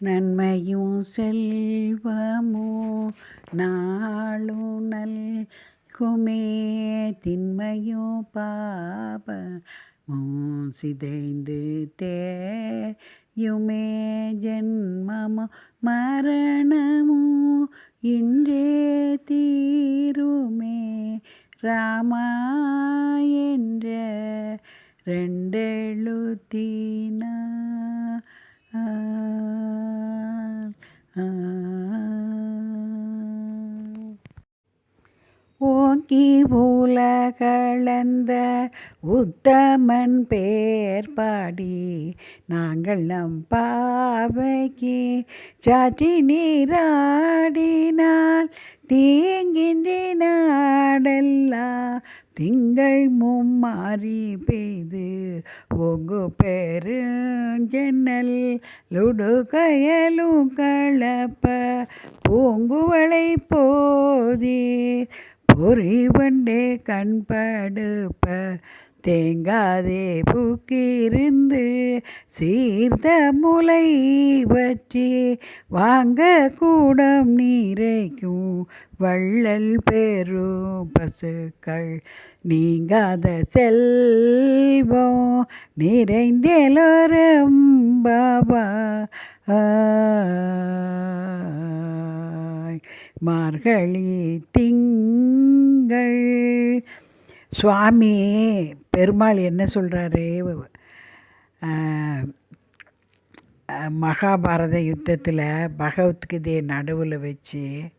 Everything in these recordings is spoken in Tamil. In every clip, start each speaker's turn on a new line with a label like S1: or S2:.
S1: நன்மையும் செல்வமோ நாளும் நல்குமே திண்மையும் பாபமும் சிதைந்து தேயுமே ஜென்மமோ மரணமோ இன்றே தீருமே ராமா என்ற ரெண்டெழுத்தினா Ah, Um. ஓங்கி உலகளந்த உத்தமன் பேர் பாடி நாங்கள் நம் பாவைக்கு சாற்றி நீராடினால் தீங்கின்றி நாடெல்லாம் திங்கள் மும்மாறி பெய்து. ஒங்கு பெருஞ்சென்னல் லுடுகயலும் கலப்ப பூங்குவளை போதீர். பொறிவண்டே கண்படுப்ப தேங்காதே பூக்கிருந்து சீர்த முலை பற்றி வாங்க கூடம் நீரைக்கும் வள்ளல் பெரும் பசுக்கள் நீங்காத செல்வம் நிறைந்தேலோரம் பாபா. மார்கழி திங்கள் சுவாமி பெருமாள் என்ன சொல்கிறாரு மகாபாரத யுத்தத்தில் பகவத்கீதையை நடுவில் வச்சு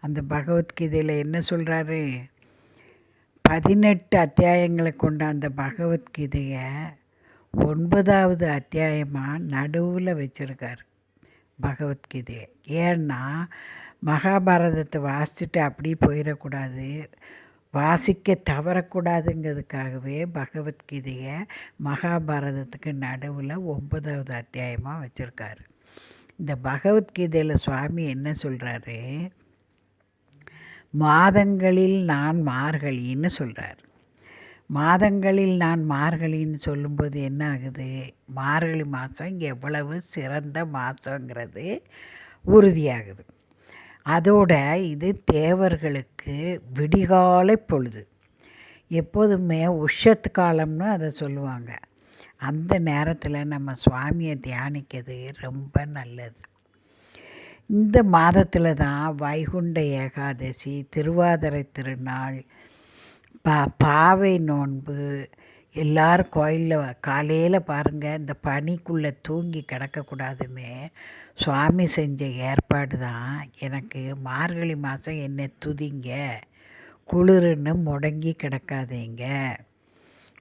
S1: அந்த பகவத்கீதையில் என்ன சொல்கிறாரு பதினெட்டு அத்தியாயங்களை கொண்ட அந்த பகவத்கீதையை ஒன்பதாவது அத்தியாயமாக நடுவில் வச்சுருக்காரு பகவத்கீதையை. ஏன்னா மகாபாரதத்தை வாசிச்சுட்டு அப்படியே போயிடக்கூடாது வாசிக்க தவறக்கூடாதுங்கிறதுக்காகவே பகவத்கீதையை மகாபாரதத்துக்கு நடுவில் ஒன்பதாவது அத்தியாயமாக வச்சுருக்காரு. இந்த பகவத்கீதையில் சுவாமி என்ன சொல்கிறாரு மாதங்களில் நான் மார்கழின்னு சொல்கிறார் மாதங்களில் நான் மார்கழின்னு சொல்லும்போது என்ன ஆகுது? மார்கழி மாதம் எவ்வளவு சிறந்த மாதங்கிறது உறுதியாகுது. அதோட இது தேவர்களுக்கு விடிகாலை பொழுது. எப்போதுமே உஷத்து காலம்னு அதை சொல்லுவாங்க. அந்த நேரத்தில் நம்ம சுவாமியை தியானிக்கிறது ரொம்ப நல்லது. இந்த மாதத்தில் தான் வைகுண்ட ஏகாதசி திருவாதிரை திருநாள் பா பாவை நோன்பு எல்லோரும் கோயிலில் காலையில் பாருங்கள் இந்த பனிக்குள்ளே தூங்கி கிடக்கக்கூடாதுன்னு சுவாமி செஞ்ச ஏற்பாடு தான். எனக்கு மார்கழி மாதம் என்னை துதிங்க. குளிர்னு முடங்கி கிடக்காதீங்க.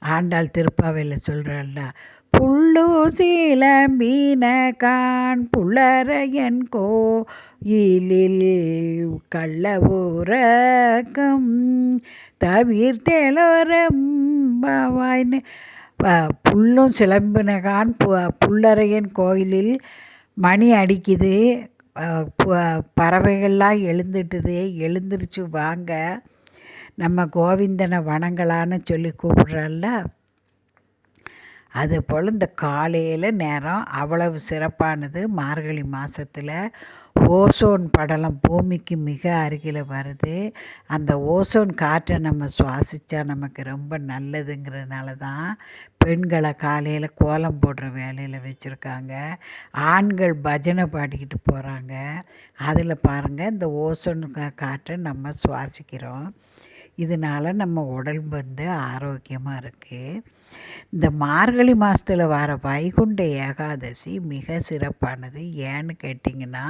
S1: ஆண்டாள் திருப்பாவையில் சொல்கிறாள்ல புள்ளூசில மீன கான் புள்ளரையன் கோயிலில் கள்ள ஊரக்கம் தவிர்த்தேலோரம்பாவாய்னு புல்லும் சிலம்பினகான் பு புல்லரையன் கோயிலில் மணி அடிக்குது. பறவைகள்லாம் எழுந்துட்டுது. எழுந்திருச்சு வாங்க. நம்ம கோவிந்தனை வணங்கலான்னு சொல்லி கூப்பிட்றல்ல அதுபோல் இந்த காலையில் நேரம் அவ்வளவு சிறப்பானது. மார்கழி மாதத்தில் ஓசோன் படலம் பூமிக்கு மிக அருகில் வருது. அந்த ஓசோன் காற்றை நம்ம சுவாசித்தா நமக்கு ரொம்ப நல்லதுங்கிறதுனால தான் பெண்களை காலையில் கோலம் போடுற வேலையில் வச்சுருக்காங்க. ஆண்கள் பஜனை பாடிக்கிட்டு போகிறாங்க அதில் பாருங்கள் இந்த ஓசோன் காற்றை நம்ம சுவாசிக்கிறோம். இதனால் நம்ம உடம்பு வந்து ஆரோக்கியமாக இருக்குது இந்த மார்கழி மாதத்தில் வர வைகுண்ட ஏகாதசி மிக சிறப்பானது. ஏன்னு கேட்டிங்கன்னா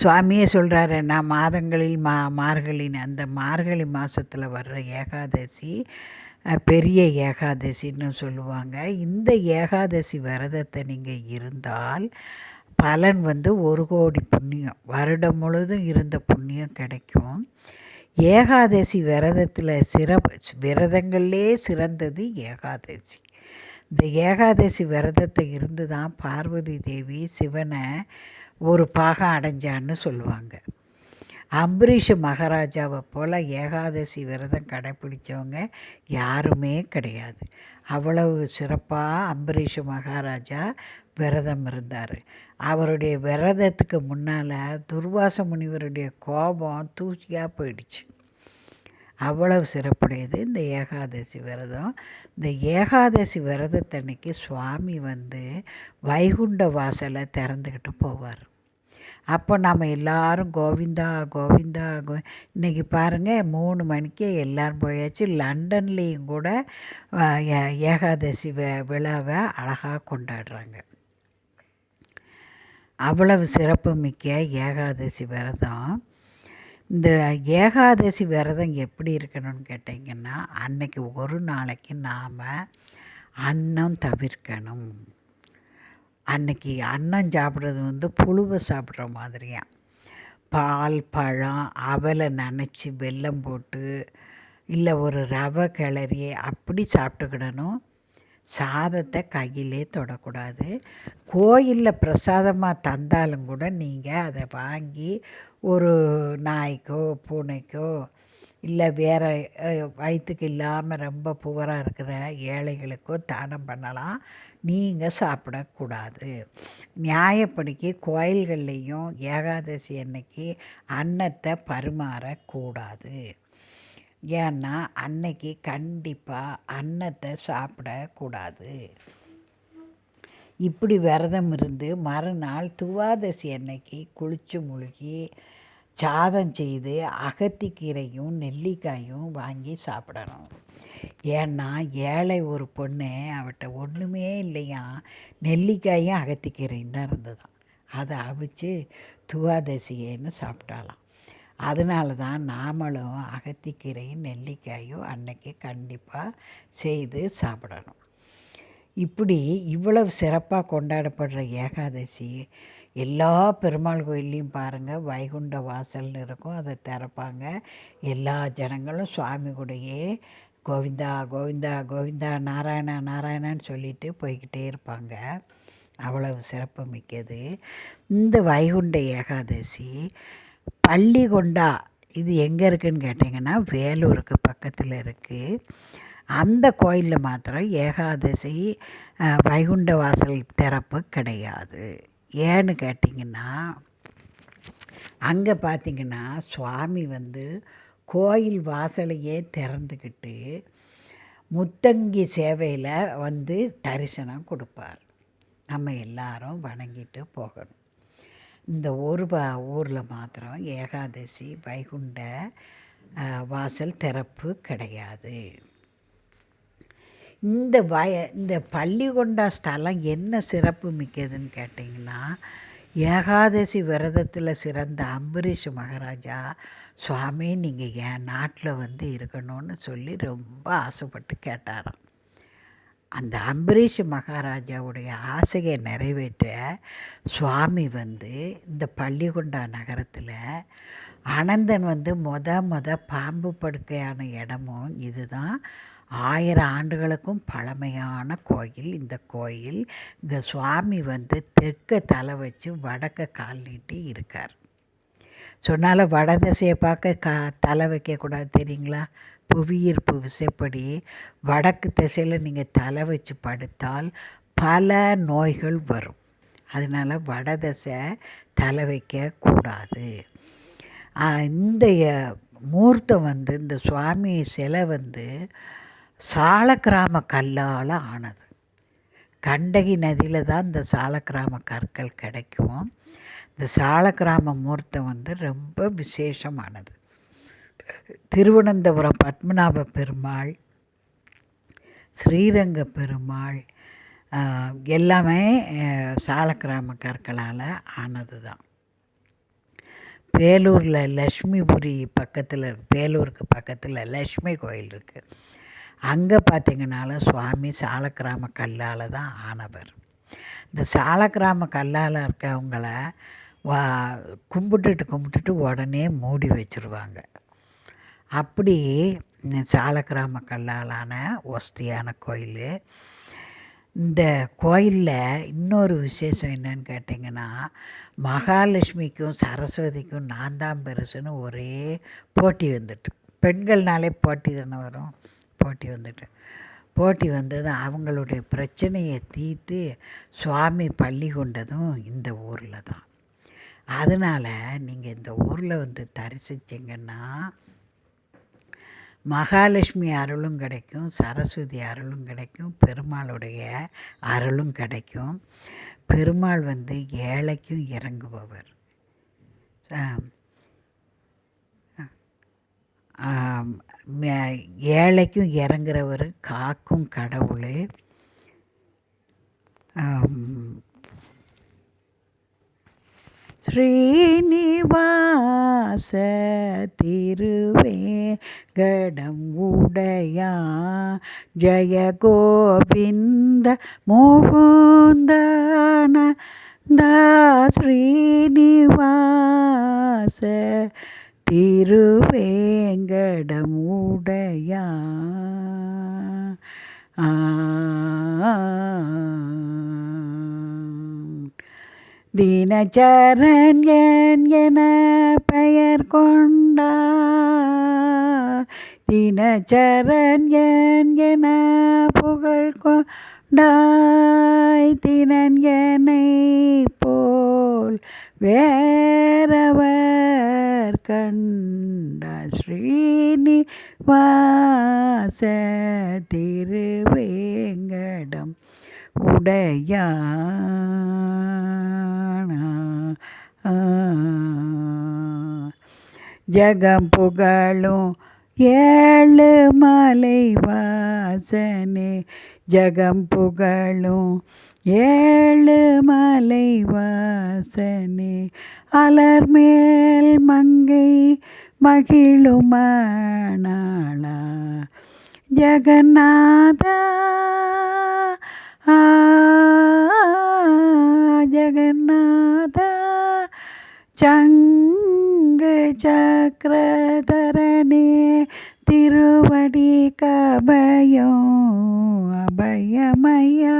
S1: சுவாமியே சொல்கிறாரு நான் மாதங்களில் மா மார்கழின் அந்த மார்கழி மாதத்தில் வர்ற ஏகாதசி பெரிய ஏகாதசின்னு சொல்லுவாங்க. இந்த ஏகாதசி விரதத்தை நீங்கள் இருந்தால் பலன் வந்து ஒரு கோடி புண்ணியம். வருடம் முழுதும் இருந்த புண்ணியம் கிடைக்கும். ஏகாதசி விரதத்தில் சிறப்பு விரதங்கள்லே சிறந்தது ஏகாதசி. இந்த ஏகாதசி விரதத்தை இருந்து தான் பார்வதி தேவி சிவனை ஒரு பாகம் அடைஞ்சான்னு சொல்லுவாங்க. அம்பரீஷ மகாராஜாவை போல் ஏகாதசி விரதம் கடைப்பிடித்தவங்க யாருமே கிடையாது. அவ்வளவு சிறப்பாக அம்பரீஷ மகாராஜா விரதம் இருந்தார். அவருடைய விரதத்துக்கு முன்னால் துர்வாச முனிவருடைய கோபம் தூசியாக போயிடுச்சு. அவ்வளவு சிறப்புடையது இந்த ஏகாதசி விரதம். இந்த ஏகாதசி விரதத்தன்னைக்கு சுவாமி வந்து வைகுண்ட வாசலை திறந்துக்கிட்டு போவார். அப்போ நம்ம எல்லாரும் கோவிந்தா கோவிந்தா கோ இன்றைக்கி பாருங்கள் மூணு மணிக்கு எல்லோரும் போயாச்சு. லண்டன்லேயும் கூட ஏகாதசி விழாவை அழகாக கொண்டாடுறாங்க. அவ்வளவு சிறப்பு மிக்க ஏகாதசி விரதம். இந்த ஏகாதசி விரதம் எப்படி இருக்கணும்னு கேட்டிங்கன்னா அன்னைக்கு ஒரு நாளைக்கு நாம் அன்னம் தவிர்க்கணும். அன்னைக்கு அன்னம் சாப்பிட்றது வந்து புழுவை சாப்பிட்ற மாதிரியா? பால் பழம் அவலை நனைச்சி வெல்லம் போட்டு இல்லை ஒரு ரவை கிளறி அப்படி சாப்பிட்டுக்கிடணும். சாதத்தை கையிலே தொடக்கூடாது. கோயிலில் பிரசாதமாக தந்தாலும் கூட நீங்கள் அதை வாங்கி ஒரு நாய்க்கோ பூனைக்கோ இல்லை வேறு வயிற்றுக்கு இல்லாமல் ரொம்ப புவராக இருக்கிற ஏழைகளுக்கோ தானம் பண்ணலாம். நீங்கள் சாப்பிடக்கூடாது. நியாயப்படிக்கு கோயில்கள்லேயும் ஏகாதசி அன்னைக்கு அன்னத்தை பரிமாறக்கூடாது. ஏன்னா அன்னைக்கு கண்டிப்பாக அன்னத்தை சாப்பிடக்கூடாது. இப்படி விரதம் இருந்து மறுநாள் துவாதசி அன்னைக்கு குளித்து முழுகி சாதம் செய்து அகத்திக்கீரையும் நெல்லிக்காயும் வாங்கி சாப்பிடணும். ஏன்னா ஏழை ஒரு பொண்ணு அவட்ட ஒன்றுமே இல்லையா? நெல்லிக்காயும் அகத்திக்கீரையும் தான் இருந்ததான் அதை அவிச்சு துவாதசியேன்னு சாப்பிட்டாலாம் அதனால தான் நாமளும் அகத்திக்கீரையும் நெல்லிக்காயும் அன்னைக்கு கண்டிப்பாக செய்து சாப்பிடணும். இப்படி இவ்வளவு சிறப்பாக கொண்டாடப்படுற ஏகாதசி எல்லா பெருமாள் கோயில்லையும் பாருங்கள் வைகுண்ட வாசல்னு இருக்கும் அதை திறப்பாங்க. எல்லா ஜனங்களும் சுவாமி கூடயே கோவிந்தா கோவிந்தா கோவிந்தா நாராயணா நாராயணான்னு சொல்லிட்டு போய்கிட்டே இருப்பாங்க. அவ்வளவு சிறப்பு மிக்கது. இந்த வைகுண்ட ஏகாதசி பள்ளிகொண்டா இது எங்கே இருக்குதுன்னு கேட்டிங்கன்னா வேலூருக்கு பக்கத்தில் இருக்குது அந்த கோயிலில் மாத்திரம் ஏகாதசி வைகுண்ட வாசல் திறப்பு கிடையாது. ஏன்னு கேட்டிங்கன்னா அங்கே பார்த்திங்கன்னா சுவாமி வந்து கோயில் வாசலையே திறந்துக்கிட்டு முத்தங்கி சேவையில் வந்து தரிசனம் கொடுப்பார். நம்ம எல்லாரும் வணங்கிட்டு போகணும். இந்த ஒரு ப ஊரில் மாத்திரம் ஏகாதசி வைகுண்ட வாசல் திறப்பு கிடையாது. இந்த வய இந்த பள்ளிகொண்டா ஸ்தலம் என்ன சிறப்பு மிக்கதுன்னு கேட்டிங்கன்னா ஏகாதசி விரதத்தில் சிறந்த அம்பரீஷ் மகாராஜா சுவாமி நீங்கள் என் நாட்டில் வந்து இருக்கணும்னு சொல்லி ரொம்ப ஆசைப்பட்டு கேட்டாராம். அந்த அம்பரீஷ் மகாராஜாவுடைய ஆசையை நிறைவேற்ற சுவாமி வந்து இந்த பள்ளிகொண்டா நகரத்தில் அனந்தன் வந்து மொத மொத பாம்பு படுக்கையான இடமும் இதுதான். ஆயிரம் ஆண்டுகளுக்கும் பழமையான கோயில். இந்த கோயில் இங்கே சுவாமி வந்து தெற்க தலை வச்சு வடக்க கால் நீட்டி இருக்கார். வட வடதிசையை பார்க்க கா தலை வைக்கக்கூடாது தெரியுங்களா? புவியீர்ப்பு விசைப்படி வடக்கு திசையில் நீங்கள் தலை வச்சு படுத்தால் பல நோய்கள் வரும். அதனால் வடதிசை தலை வைக்கக்கூடாது இந்த மூர்த்தம் வந்து இந்த சுவாமி சிலை வந்து சாலக்கிராம கல்லால் ஆனது. கண்டகி நதியில் தான் இந்த சாலக்கிராம கற்கள் கிடைக்கும். இந்த சாலக்கிராம மூர்த்தம் வந்து ரொம்ப விசேஷமானது. திருவனந்தபுரம் பத்மநாப பெருமாள் ஸ்ரீரங்க பெருமாள் எல்லாமே சாலக்கிராம கற்களால் ஆனது தான் பேலூரில் லக்ஷ்மிபுரி பக்கத்தில் பேலூருக்கு பக்கத்தில் லக்ஷ்மி கோயில் இருக்குது அங்கே பார்த்திங்கனாலும் சுவாமி சாலக்கிராம கல்லால் தான் ஆனவர். இந்த சாலக்கிராம கல்லால் இருக்கவங்கள வா கும்பிட்டுட்டு கும்பிட்டுட்டு உடனே மூடி வச்சுருவாங்க. அப்படி சாலக்கிராம கல்லாலான ஒஸ்தியான கோயில். இந்த கோயிலில் இன்னொரு விசேஷம் என்னன்னு கேட்டிங்கன்னா மகாலட்சுமிக்கும் சரஸ்வதிக்கும் நான் தான் பெருசுன்னு ஒரே போட்டி வந்துட்டு. பெண்கள்னாலே போட்டி தானே வரும். போட்டி வந்துட்டு. போட்டி வந்ததும் அவங்களுடைய பிரச்சனையை தீர்த்து சுவாமி பள்ளி கொண்டதும் இந்த ஊரில் தான். அதனால் நீங்கள் இந்த ஊரில் வந்து தரிசிச்சிங்கன்னா மகாலட்சுமி அருளும் கிடைக்கும் சரஸ்வதி அருளும் கிடைக்கும் பெருமாளுடைய அருளும் கிடைக்கும். பெருமாள் வந்து ஏழைக்கும் இறங்குபவர். ஏழைக்கும் இறங்குறவர் காக்கும் கடவுள். ஸ்ரீனிவாச திருவேங்கடம் உடையா ஜய கோவிந்த மோகோந்தன ஸ்ரீனிவாச திருவேங்கடம் உடையா. ஆ. தினச்சரன் என பெயர் கொண்டா தினச்சரன் என புகழ் கொண்டாய். தினன் என்னை போல் வேறவர் கண்ட ஸ்ரீனி வாச திருவேங்கடம் உடையா ஜகம் புகழும் ஏழு மலை வாசனே. ஜகம் புகழும் ஏழு மலை வாசனே. அலர்மேல் மங்கை மகிழுமானாளா? ஜெகநாதா. ஜெகநாதா சங்கு சக்கரதரனே திருவடி கபயம் அபயமயா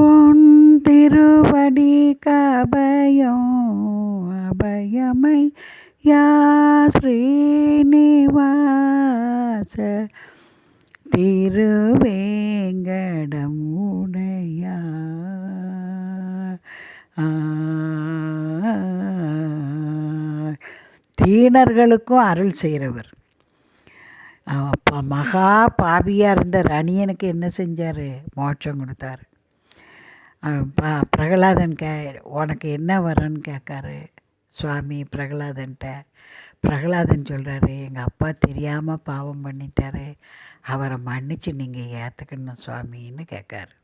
S1: உன் திருவடி கபயம் அபயமை யா ஸ்ரீனிவாச திருவேங்கடம் உடையா தீனர்களுக்கும் அருள் செய்கிறவர். மகா பாவியாக இருந்த ரணியனுக்கு என்ன செஞ்சார்? மோட்சம் கொடுத்தாரு. பா பிரகலாதன் கே உனக்கு என்ன வரன்னு கேட்காரு. சுவாமி பிரகலாதன்ட்ட. பிரகலாதன் சொல்கிறாரு எங்கள் அப்பா தெரியாமல் பாவம் பண்ணிட்டாரு. அவரை மன்னித்து நீங்கள் ஏற்றுக்கணும் சுவாமின்னு கேட்காரு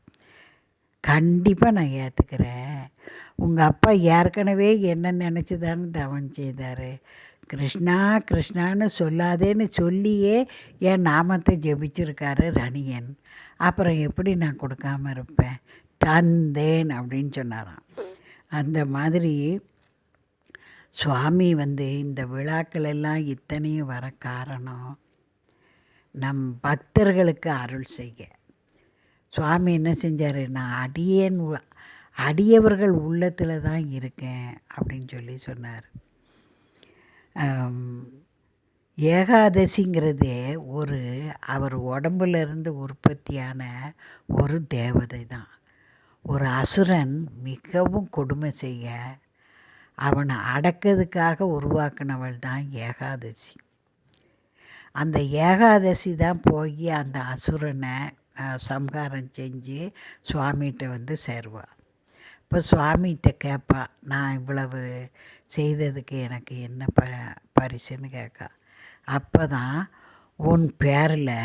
S1: கண்டிப்பாக நான் ஏற்றுக்கிறேன் உங்கள் அப்பா ஏற்கனவே என்ன நினச்சி தானே தவம் செய்தார். கிருஷ்ணா கிருஷ்ணான்னு சொல்லாதேன்னு சொல்லியே என் நாமத்தை ஜெபிச்சிருக்காரு ரணியன். அப்புறம் எப்படி நான் கொடுக்காம இருப்பேன்? தந்தேன் அப்படின்னு சொன்னாராம். அந்த மாதிரி சுவாமி வந்து இந்த விழாக்கள் எல்லாம் இத்தனையும் வர காரணம் நம் பக்தர்களுக்கு அருள் செய்ய சுவாமி என்ன செஞ்சார்? நான் அடியேன் அடியவர்கள் உள்ளத்தில் தான் இருக்கேன் அப்படின்னு சொல்லி சொன்னார். ஏகாதசிங்கிறதே ஒரு அவர் உடம்புலேருந்து உற்பத்தியான ஒரு தேவதை தான் ஒரு அசுரன் மிகவும் கொடுமை செய்ய அவனை அடக்கிறதுக்காக உருவாக்கினவள் தான் ஏகாதசி. அந்த ஏகாதசி தான் போய் அந்த அசுரனை சம்ஹாரம் செஞ்சு சுவாமிகிட்ட வந்து சேருவாள் இப்போ சுவாமிகிட்ட கேட்பா நான் இவ்வளவு செய்ததுக்கு எனக்கு என்ன ப பரிசுன்னு கேட்கா அப்போ தான் உன் பேரில்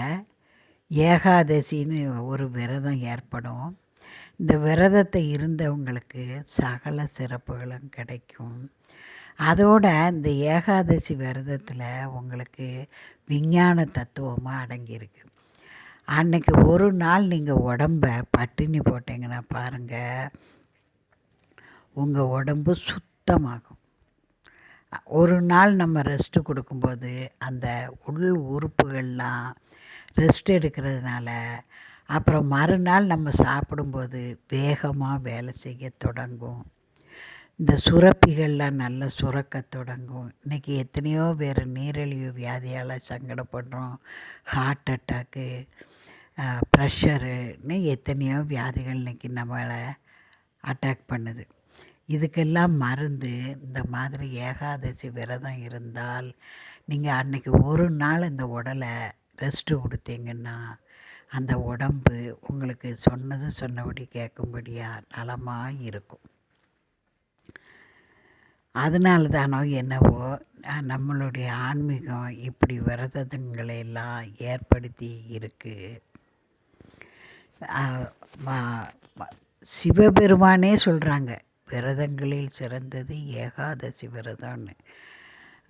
S1: ஏகாதசின்னு ஒரு விரதம் ஏற்படும். இந்த விரதத்தை இருந்தவங்களுக்கு சகல சிறப்புகளும் கிடைக்கும். அதோட இந்த ஏகாதசி விரதத்தில் உங்களுக்கு விஞ்ஞான தத்துவமாக அடங்கியிருக்கு. அன்றைக்கி ஒரு நாள் நீங்கள் உடம்ப பட்டினி போட்டிங்கன்னா பாருங்கள் உங்கள் உடம்பு சுத்தமாகும். ஒரு நாள் நம்ம ரெஸ்ட்டு கொடுக்கும்போது அந்த உள் உறுப்புகள்லாம் ரெஸ்ட் எடுக்கிறதுனால அப்புறம் மறுநாள் நம்ம சாப்பிடும்போது வேகமாக வேலை செய்ய தொடங்கும். இந்த சுரப்பிகள்லாம் நல்லா சுரக்க தொடங்கும். இன்றைக்கி எத்தனையோ பேர் நீரிழிவு வியாதியால் சங்கடப்படுறோம். ஹார்ட் அட்டாக்கு ப்ரெஷருன்னு எத்தனையோ வியாதிகள் இன்றைக்கி நம்மளை அட்டாக் பண்ணுது. இதுக்கெல்லாம் மருந்து இந்த மாதிரி ஏகாதசி விரதம் இருந்தால் நீங்கள் அன்றைக்கி ஒரு நாள் இந்த உடலை ரெஸ்ட்டு கொடுத்தீங்கன்னா அந்த உடம்பு உங்களுக்கு சொன்னது சொன்னபடி கேட்கும்படியாக நலமாக இருக்கும். அதனால தானோ என்னவோ நம்மளுடைய ஆன்மீகம் இப்படி விரதங்களை எல்லாம் ஏற்படுத்தி இருக்குது சிவபெருமானே சொல்கிறாங்க விரதங்களில் சிறந்தது ஏகாதசி விரதம்னு.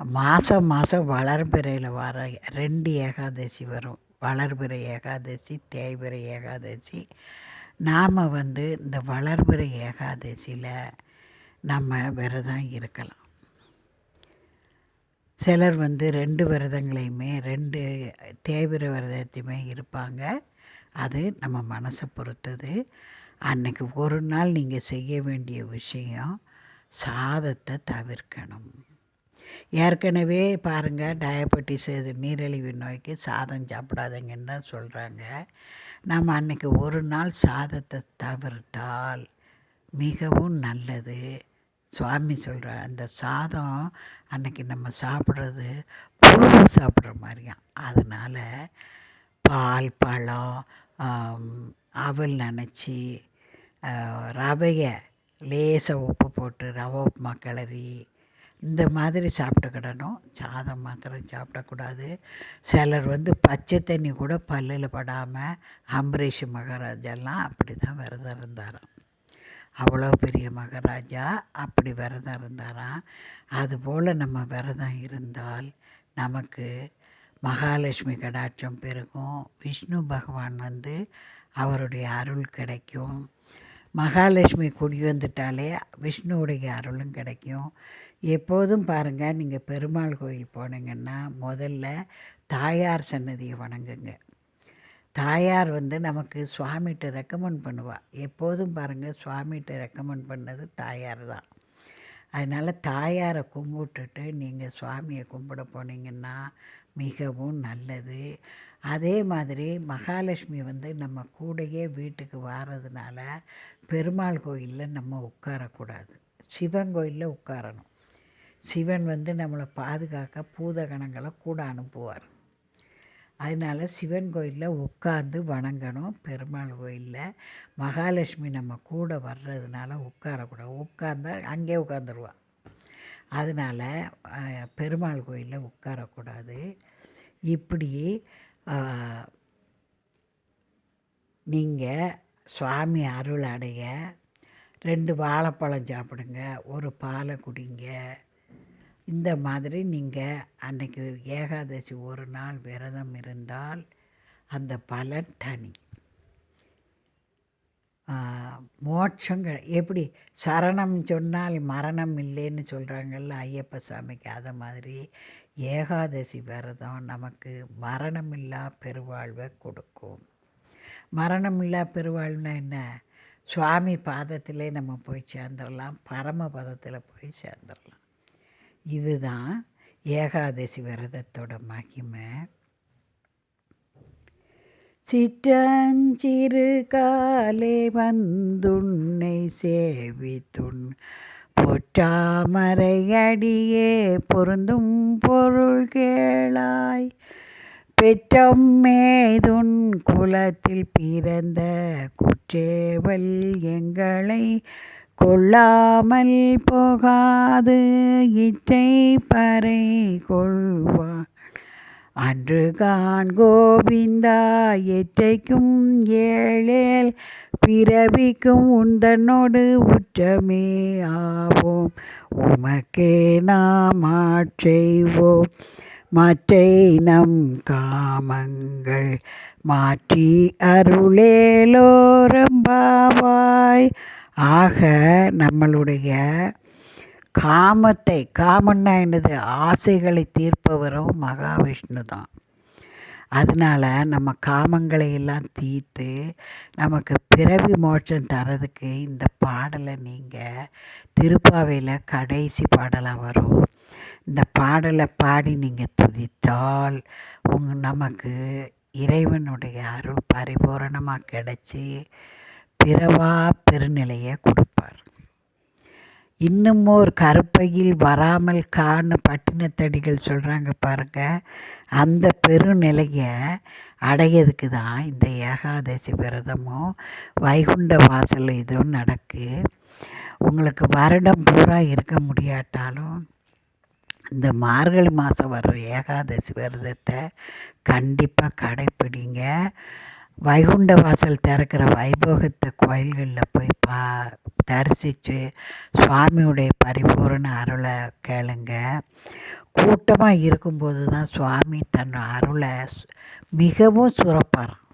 S1: மாதம் மாதம் வளர்பிறையில் வர ரெண்டு ஏகாதசி வரும். வளர்பிறை ஏகாதசி தேய்பிறை ஏகாதசி. நாம் வந்து இந்த வளர்பிறை ஏகாதசியில் நம்ம விரதம் இருக்கலாம். சிலர் வந்து ரெண்டு விரதங்களையுமே ரெண்டு தேய்பிறை விரதத்தையுமே இருப்பாங்க. அது நம்ம மனசை பொறுத்தது. அன்றைக்கி ஒரு நாள் நீங்கள் செய்ய வேண்டிய விஷயம் சாதத்தை தவிர்க்கணும். ஏற்கனவே பாருங்கள் டயபெட்டிஸ் இது நீரிழிவு நோய்க்கு சாதம் சாப்பிடாதீங்கன்னு தான் சொல்கிறாங்க நம்ம அன்றைக்கி ஒரு நாள் சாதத்தை தவிர்த்தால் மிகவும் நல்லது. சுவாமி சொல்கிற அந்த சாதம் அன்றைக்கி நம்ம சாப்பிட்றது புழு சாப்பிட்ற மாதிரியாம். அதனால் பால் பழம் அவல் நினச்சி ரவையை லேசாக உப்பு போட்டு ரவை உப்புமா கிளறி இந்த மாதிரி சாப்பிட்டுக்கிடணும். சாதம் மாத்திரம் சாப்பிடக்கூடாது. சிலர் வந்து பச்சை தண்ணி கூட பல்லில் படாமல் அம்பரீஷ் மகாராஜெல்லாம் அப்படி தான் விரதம் இருந்தாராம். அவ்வளோ பெரிய மகாராஜா அப்படி விரதம் இருந்தாராம். அதுபோல் நம்ம விரதம் இருந்தால் நமக்கு மகாலட்சுமி கடாட்சம் பெருகும். விஷ்ணு பகவான் வந்து அவருடைய அருள் கிடைக்கும். மகாலட்சுமி குடி வந்துட்டாலே விஷ்ணுவுடைய அருளும் கிடைக்கும். எப்போதும் பாருங்கள் நீங்கள் பெருமாள் கோயில் போனீங்கன்னா முதல்ல தாயார் சன்னதியை வணங்குங்க. தாயார் வந்து நமக்கு சுவாமிகிட்ட ரெக்கமெண்ட் பண்ணுவாள் எப்போதும் பாருங்கள் சுவாமிகிட்ட ரெக்கமெண்ட் பண்ணது தாயார் தான். அதனால் தாயாரை கும்பிட்டுட்டு நீங்கள் சுவாமியை கும்பிட போனீங்கன்னா மிகவும் நல்லது. அதே மாதிரி மகாலட்சுமி வந்து நம்ம கூடையே வீட்டுக்கு வாரதுனால பெருமாள் கோயிலில் நம்ம உட்காரக்கூடாது. சிவன் கோயிலில் உட்காரணும். சிவன் வந்து நம்மளை பாதுகாக்க பூதகணங்களை கூட அனுப்புவார். அதனால் சிவன் கோயிலில் உட்காந்து வணங்கணும். பெருமாள் கோயிலில் மகாலட்சுமி நம்ம கூட வர்றதுனால உட்காரக்கூடாது. உட்காந்தா அங்கே உட்காந்துருவான் அதனால் பெருமாள் கோயிலில் உட்காரக்கூடாது. இப்படி நீங்கள் சுவாமி அருள் அடைய ரெண்டு வாழைப்பழம் சாப்பிடுங்க ஒரு பாலை குடிங்க இந்த மாதிரி நீங்கள் அன்றைக்கி ஏகாதசி ஒரு நாள் விரதம் இருந்தால் அந்த பலன் தனி. மோட்சங்க எப்படி? சரணம் சொன்னால் மரணம் இல்லைன்னு சொல்கிறாங்கல்ல ஐயப்ப சாமிக்கு அதை மாதிரி ஏகாதசி விரதம் நமக்கு மரணமில்லா பெருவாழ்வை கொடுக்கும். மரணமில்லா பெருவாழ்வுனா என்ன? சுவாமி பாதத்திலே நம்ம போய் சேர்ந்துடலாம் பரமபதத்தில் போய் சேர்ந்துடலாம் இதுதான் ஏகாதசி விரதத்தோட மகிமை. சிற்றஞ்சிறு காலே வந்துன்னை சேவித்துண் பொற்றாமரையடியே பொருந்தும் பொருள் கேளாய். பெற்றம்மேதுன் குலத்தில் பிறந்த குற்றேவல் எங்களை கொள்ளாமல் போகாது இற்றை பறை கொள்வான். அன்று கான் கோவிந்தா எற்றைக்கும் ஏழேல் பிறவிக்கும் உந்தனோடு உற்றமே ஆவோம். உமக்கே நாம் ஆட்செய்வோம் மற்றை நம் காமங்கள் மாற்றி அருளேலோரம்பாவாய் ஆக நம்மளுடைய காமத்தை காமன்னா என்னது? ஆசைகளை தீர்ப்பவரும் மகாவிஷ்ணு தான். அதனால் நம்ம காமங்களை எல்லாம் தீர்த்து நமக்கு பிறவி மோட்சம் தரதுக்கு இந்த பாடலை நீங்கள் திருப்பாவையில் கடைசி பாடலாக வரும். இந்த பாடலை பாடி நீங்கள் துதித்தால் உங் நமக்கு இறைவனுடைய அருள் பரிபூரணமாக கிடச்சி பிறவா பெருநிலையை கொடுப்பார். இன்னமும் ஒரு கருப்பையில் வராமல் காண பட்டினத்தடிகள் சொல்கிறாங்க பாருங்கள் அந்த பெருநிலையை அடையிறதுக்கு தான் இந்த ஏகாதசி விரதமும் வைகுண்ட வாசல் இதுவும் நடக்கு. உங்களுக்கு வருடம் பூரா இருக்க முடியாட்டாலும் இந்த மார்கழி மாதம் வர்ற ஏகாதசி விரதத்தை கண்டிப்பாக கடைப்பிடிங்க. வைகுண்ட வாசல் திறக்கிற வைபோகத்தை கோயில்களில் போய் பா தரிசித்து சுவாமியுடைய பரிபூரண அருளை கேளுங்க. கூட்டமாக இருக்கும்போது தான் சுவாமி தன் அருளை மிகவும் சுரப்பாராம்.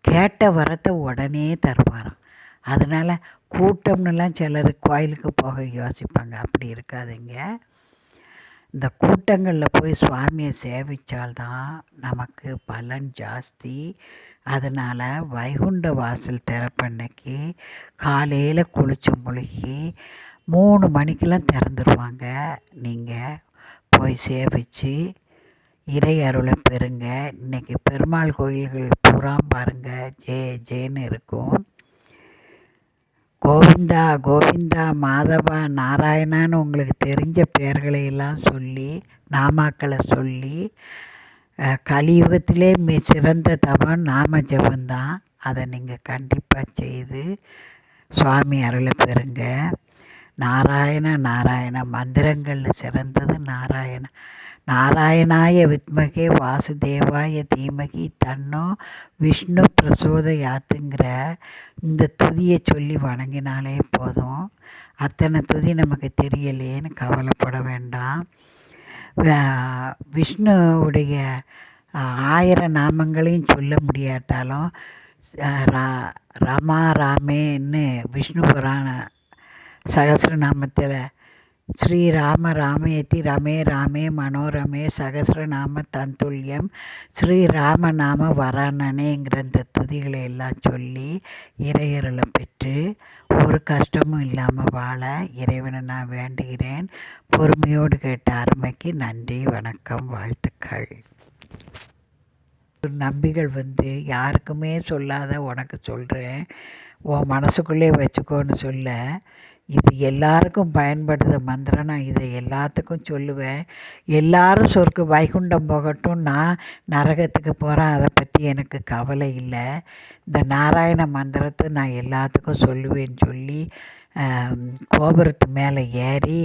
S1: கேட்ட வரத்தை உடனே தருவாராம். அதனால் கூட்டம்னுலாம் சிலர் கோயிலுக்கு போக யோசிப்பாங்க. அப்படி இருக்காதுங்க. இந்த கூட்டங்களில் போய் சுவாமியை சேவித்தால்தான் நமக்கு பலன் ஜாஸ்தி. அதனால் வைகுண்ட வாசல் திறப்பன்னைக்கு காலையில் குளித்து முழுகி மூணு மணிக்கெலாம் திறந்துருவாங்க. நீங்கள் போய் சேவித்து இறை அருளை பெறுங்க. இன்றைக்கி பெருமாள் கோயில்கள் பூரா பாருங்கள் ஜே ஜேன்னு இருக்கும். கோவிந்தா கோவிந்தா மாதவா நாராயணான்னு உங்களுக்கு தெரிஞ்ச பெயர்களை எல்லாம் சொல்லி நாமாக்களை சொல்லி கலியுகத்திலே மிக சிறந்த தபம் நாம ஜபந்தான் அதை நீங்கள் கண்டிப்பாக செய்து சுவாமி அருளை பெறுங்க. நாராயண நாராயண மந்திரங்களில் சிறந்தது நாராயண. நாராயணாய வித்மகே வாசுதேவாய தீமகி தன்னோ விஷ்ணு பிரசோத யாத்துங்கிற இந்த துதியை சொல்லி வணங்கினாலே போதும். அத்தனை துதி நமக்கு தெரியலேன்னு கவலைப்பட வேண்டாம். விஷ்ணுவுடைய ஆயிரம் நாமங்களையும் சொல்ல முடியாட்டாலும் ரா ரமா ராமேன்னு விஷ்ணு புராண சகசிரநாமத்தில் ஸ்ரீராம ராமயதி ரமே ராமே மனோரமே சகசிரநாம தந்துல்யம். ஸ்ரீராமநாம வரானனேங்கிற இந்த துதிகளை எல்லாம் சொல்லி இறையருளை பெற்று ஒரு கஷ்டமும் இல்லாமல் வாழ இறைவனை நான் வேண்டுகிறேன். பொறுமையோடு கேட்ட அருமைக்கு நன்றி வணக்கம் வாழ்த்துக்கள். நம்பிகள் வந்து யாருக்குமே சொல்லாத உனக்கு சொல்கிறேன் உன் மனசுக்குள்ளே வச்சுக்கோன்னு சொல்ல. இது எல்லாருக்கும் பயன்படுத மந்திரம். நான் இதை எல்லாத்துக்கும் சொல்லுவேன். எல்லாரும் சொர்க்கு வைகுண்டம் போகட்டும். நான் நரகத்துக்கு போகிறேன் அதை பற்றி எனக்கு கவலை இல்லை. இந்த நாராயண மந்திரத்தை நான் எல்லாத்துக்கும் சொல்லுவேன்னு சொல்லி கோபுரத்து மேலே ஏறி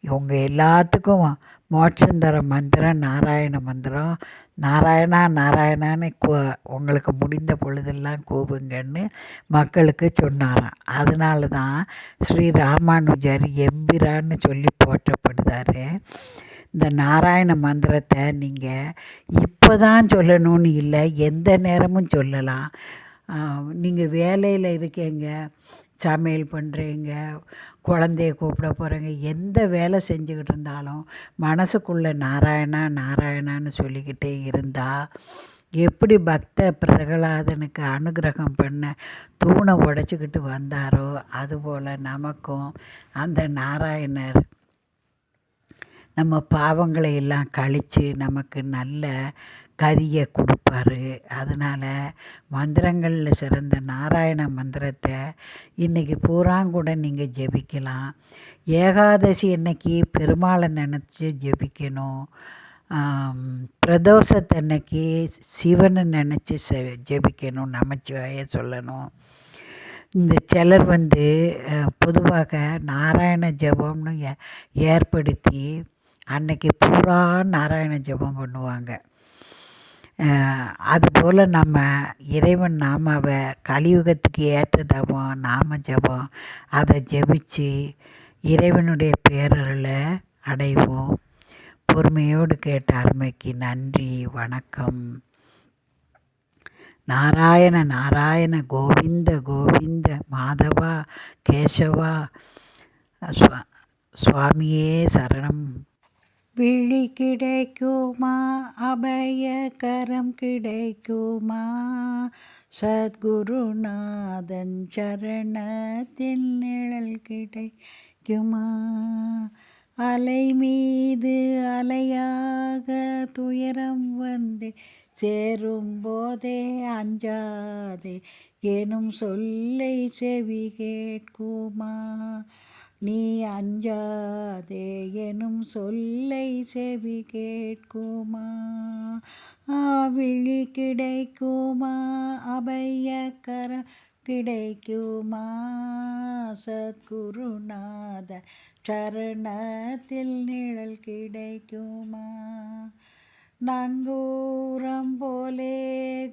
S1: இவங்க எல்லாத்துக்கும் மோட்சந்தர மந்திரம் நாராயண மந்திரம். நாராயணா நாராயணான்னு கூ உங்களுக்கு முடிந்த பொழுதெல்லாம் கூவுங்கன்னு மக்களுக்கு சொன்னாராம். அதனால தான் ஸ்ரீ ராமானுஜர் எம்பிரான்னு சொல்லி போற்றப்படுதார். இந்த நாராயண மந்திரத்தை நீங்கள் இப்போ தான் சொல்லணும்னு இல்லை எந்த நேரமும் சொல்லலாம். நீங்கள் வேலையில் இருக்கீங்க. சமையல் பண்ணுறீங்க குழந்தைய கூப்பிட போகிறீங்க எந்த வேலை செஞ்சுக்கிட்டு இருந்தாலும் மனசுக்குள்ளே நாராயணா நாராயணான்னு சொல்லிக்கிட்டே இருந்தால் எப்படி பக்த பிரகலாதனுக்கு அனுகிரகம் பண்ண தூணை உடச்சிக்கிட்டு வந்தாரோ அதுபோல் நமக்கும் அந்த நாராயணர் நம்ம பாவங்களை எல்லாம் கழித்து நமக்கு நல்ல கதியை கொடுப்பாரு. அதனால் மந்திரங்களில் சிறந்த நாராயண மந்திரத்தை இன்றைக்கி பூராங்கூட நீங்கள் ஜெபிக்கலாம். ஏகாதசி அன்னைக்கு பெருமாளை நினச்சி ஜெபிக்கணும். பிரதோஷத்தன்னைக்கு சிவனை நினச்சி ஜெபிக்கணும் நமச்சிவாய சொல்லணும். இந்த சிலர் வந்து பொதுவாக நாராயண ஜபம்னு ஏற்படுத்தி அன்னைக்கு பூரா நாராயண ஜபம் பண்ணுவாங்க. அதுபோல் நம்ம இறைவன் நாமாவை கலியுகத்துக்கு ஏற்ற தவம் நாம ஜபம் அதை ஜெபிச்சு இறைவனுடைய பேரருளை அடைவோம். பொறுமையோடு கேட்ட அருமைக்கு நன்றி வணக்கம். நாராயண நாராயண கோவிந்த கோவிந்த மாதவா கேசவா சுவாமியே சரணம். விழி கிடைக்குமா? அபயகரம் கிடைக்குமா? சத்குருநாதன் சரணத்தில் நிழல் கிடைக்குமா? அலை மீது அலையாக துயரம் வந்து சேரும் போதே அஞ்சாதே எனும் சொல்லை செவி கேட்குமா? நீ அஞ்சாதே எனும் சொல்லை செவி கேட்குமா? ஆவிழி கிடைக்குமா? அபயக்கர கிடைக்குமா? சத்குருநாத சரணத்தில் நிழல் கிடைக்குமா? நங்கூரம் போலே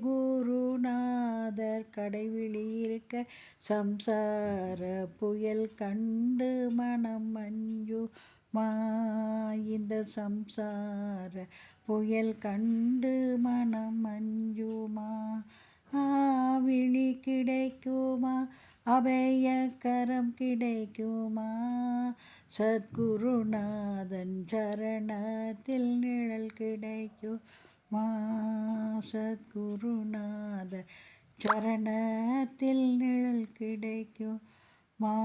S1: குருநாதர் கடைவிழி இருக்க சம்சார புயல் கண்டு மனம் மஞ்சுமா இந்த சம்சார புயல் கண்டு மனம் மஞ்சுமா ஆவிழி கிடைக்குமா? அபயக்கரம் கிடைக்குமா? சத்குருநாதன் சரணத்தில் நிழல் கிடைக்குமா. சத்குருநாத சரணத்தில் நிழல் கிடைக்கும். மா